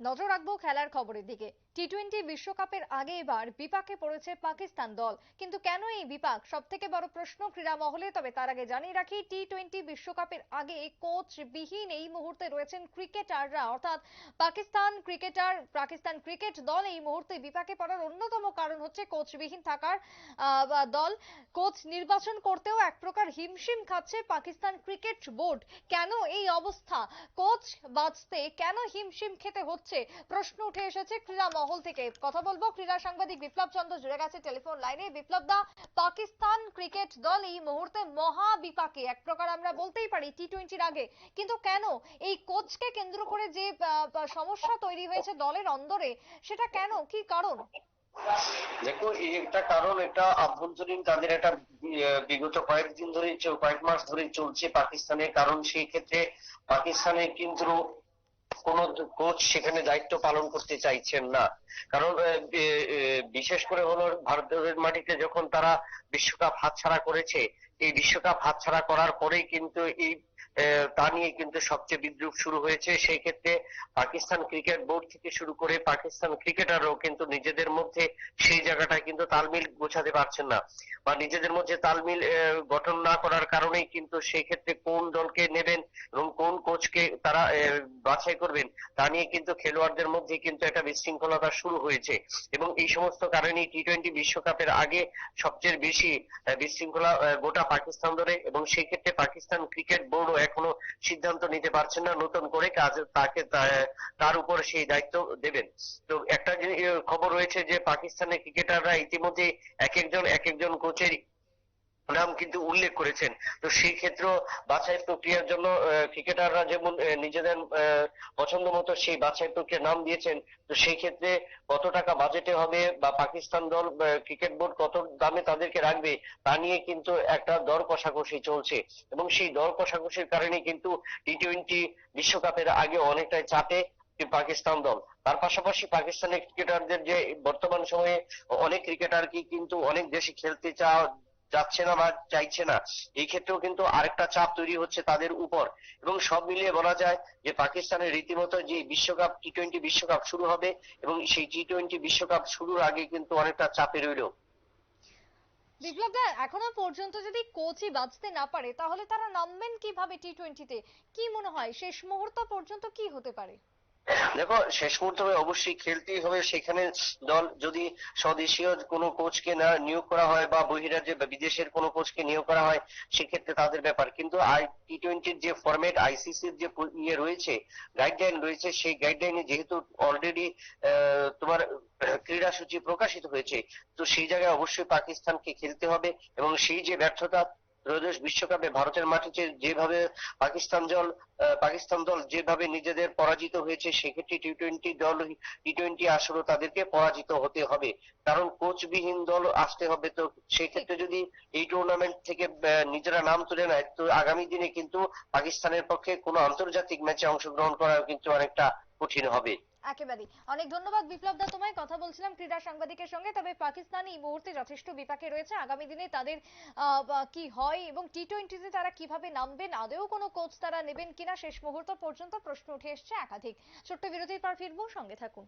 নজর রাখব খেলার খবরের দিকে। টি টোয়েন্টি বিশ্বকাপের আগে এবার বিপাকে পড়েছে পাকিস্তান দল। কিন্তু কেন এই বিপাক? সব থেকে বড় প্রশ্ন ক্রীড়া মহলে তবে তার আগে জানিয়ে রাখি টি টোয়েন্টি বিশ্বকাপের আগে কোচ বিহীন এই মুহূর্তে রয়েছেন ক্রিকেটাররা। অর্থাৎ পাকিস্তান ক্রিকেটার পাকিস্তান ক্রিকেট দল এই মুহূর্তে বিপাকে পড়ার অন্যতম কারণ হচ্ছে কোচবিহীন থাকার আহ, দল। কোচ নির্বাচন করতেও এক প্রকার হিমশিম খাচ্ছে পাকিস্তান ক্রিকেট বোর্ড। কেন এই অবস্থা? কোচ বাঁচতে কেন হিমশিম খেতে হচ্ছে? প্রশ্ন উঠে এসেছে ক্রীড়া মহল থেকে কথা বলব। ক্রীড়া সাংবাদিক বিপ্লব চন্দ্র জুড়ে গেছে টেলিফোন লাইনে। বিপ্লব দা, পাকিস্তান ক্রিকেট দল এই মুহূর্তে মহা বিপাকে। এক প্রকার আমরা বলতেই পারি টি টোয়েন্টির আগে। কিন্তু কেন এই কোচকে কেন্দ্র করে যে সমস্যা তৈরি হয়েছে দলের অন্দরে, সেটা কেন? কি কারণ? দেখো, একটা কারণ, এটা আভ্যন্তরীণ তাদের একটা বিগত কয়েকদিন ধরে কয়েক মাস ধরে চলছে পাকিস্তানে কারণ সেই ক্ষেত্রে পাকিস্তানে কিন্তু কোন কোচ সেখানে দায়িত্ব পালন করতে চাইছেন না। কারণ বিশেষ করে হলো ভারতের মাটিতে যখন তারা বিশ্বকাপ হাতছাড়া করেছে, এই বিশ্বকাপ হাতছাড়া করার পরেই কিন্তু এই তা নিয়ে কিন্তু সবচেয়ে বিদ্রুপ শুরু হয়েছে। সেই ক্ষেত্রে পাকিস্তান ক্রিকেট বোর্ড থেকে শুরু করে পাকিস্তান ক্রিকেটাররাও কিন্তু নিজেদের মধ্যে সেই জায়গাটা কিন্তু তালমিল গোছাতে পারছেন না বা নিজেদের মধ্যে তালমিল গঠন না করার কারণেই কিন্তু সেই ক্ষেত্রে কোন দলকে নেবেন কোচকে তারা বাছাই করবেন, তা নিয়ে কিন্তু খেলোয়াড়দের মধ্যে কিন্তু একটা বিশৃঙ্খলতা শুরু হয়েছে। এবং এই সমস্ত কারণেই টি টোয়েন্টি বিশ্বকাপের আগে সবচেয়ে বেশি বিশৃঙ্খলা গোটা পাকিস্তান ধরে এবং সেই ক্ষেত্রে পাকিস্তান ক্রিকেট বোর্ডও এখনও সিদ্ধান্ত নিতে পারছেন না নতুন করে, কাজ তাকে তার উপর সেই দায়িত্ব দেবেন। তো একটা খবর রয়েছে যে, পাকিস্তানের ক্রিকেটাররা ইতিমধ্যে এক একজন এক একজন কোচের নাম কিন্তু উল্লেখ করেছেন। তো সেই ক্ষেত্রে বাছাই প্রক্রিয়ার জন্য ক্রিকেটাররা যেমন নিজেদের পছন্দ মতো সেই বাছাই প্রক্রিয়ার নাম দিয়েছেন, তো সেই ক্ষেত্রে কত টাকা বাজেটে হবে বা পাকিস্তান দল ক্রিকেট বোর্ড কত দামে তাদেরকে রাখবে, তা নিয়ে কিন্তু একটা দর কষাকষি চলছে। এবং সেই দর কষাকষির কারণে কিন্তু টি টোয়েন্টি বিশ্বকাপের আগে অনেকটাই চাপে পাকিস্তান দল। তার পাশাপাশি পাকিস্তানের ক্রিকেটারদের যে বর্তমান সময়ে অনেক ক্রিকেটার কি কিন্তু অনেক দেশে খেলতে চা যাচ্ছে না বা চাইছে না, এই ক্ষেত্রেও কিন্তু আরেকটা চাপ তৈরি হচ্ছে তাদের উপর। এবং সব মিলিয়ে বলা যায় যে পাকিস্তানের রীতিমতো যে বিশ্বকাপ টি টোয়েন্টি বিশ্বকাপ শুরু হবে এবং সেই টি টোয়েন্টি বিশ্বকাপ শুরুর আগে কিন্তু অনেকটা চাপে রইল। বিপ্লব দা, এখনও পর্যন্ত যদি কোচই বাঁচতে না পারে, তাহলে তারা নামবেন কীভাবে টি টোয়েন্টিতে কি মনে হয়, শেষ মুহূর্ত পর্যন্ত কি হতে পারে? দেখো, শেষ মুহূর্তে অবশ্যই খেলতেই হবে। সেখানে দল যদি স্বদেশীয় কোনো কোচকে না নিয়োগ করা হয় বা বহিরাজ্যে বিদেশের কোনো কোচকে নিয়োগ করা হয়, সেক্ষেত্রে তাদের ব্যাপার। কিন্তু আই টি টোয়েন্টির যে ফরম্যাট আইসিসির যে ইয়ে রয়েছে গাইডলাইন রয়েছে, সেই গাইডলাইনে যেহেতু অলরেডি তোমার ক্রীড়া সূচি প্রকাশিত হয়েছে, তো সেই জায়গায় অবশ্যই পাকিস্তানকে খেলতে হবে এবং সেই যে ব্যর্থতা ত্রয়োদশ বিশ্বকাপে ভারতের মাটিতে যেভাবে পাকিস্তান দল পাকিস্তান দল যেভাবে নিজেদের পরাজিত হয়েছে, সেক্ষেত্রে টি টোয়েন্টি দল টি টোয়েন্টি আসলে তাদেরকে পরাজিত হতে হবে। কারণ কোচবিহীন দল আসতে হবে তো সেক্ষেত্রে যদি এই টুর্নামেন্ট থেকে নিজেরা নাম তুলে নেয়, তো আগামী দিনে কিন্তু পাকিস্তানের পক্ষে কোনো আন্তর্জাতিক ম্যাচে অংশগ্রহণ করা কিন্তু অনেকটা কঠিন হবে। একেবারেই। অনেক ধন্যবাদ বিপ্লব দা তোমায় কথা বলছিলাম ক্রীড়া সাংবাদিকের সঙ্গে, তবে পাকিস্তান এই মুহূর্তে যথেষ্ট বিপাকে রয়েছে। আগামী দিনে তাদের কি হয় এবং টি টোয়েন্টিতে তারা কীভাবে নামবেন, আদেও কোনো কোচ তারা নেবেন কিনা, শেষ মুহূর্ত পর্যন্ত প্রশ্ন উঠে এসছে একাধিক। ছোট্ট বিরতির পর ফিরবো, সঙ্গে থাকুন।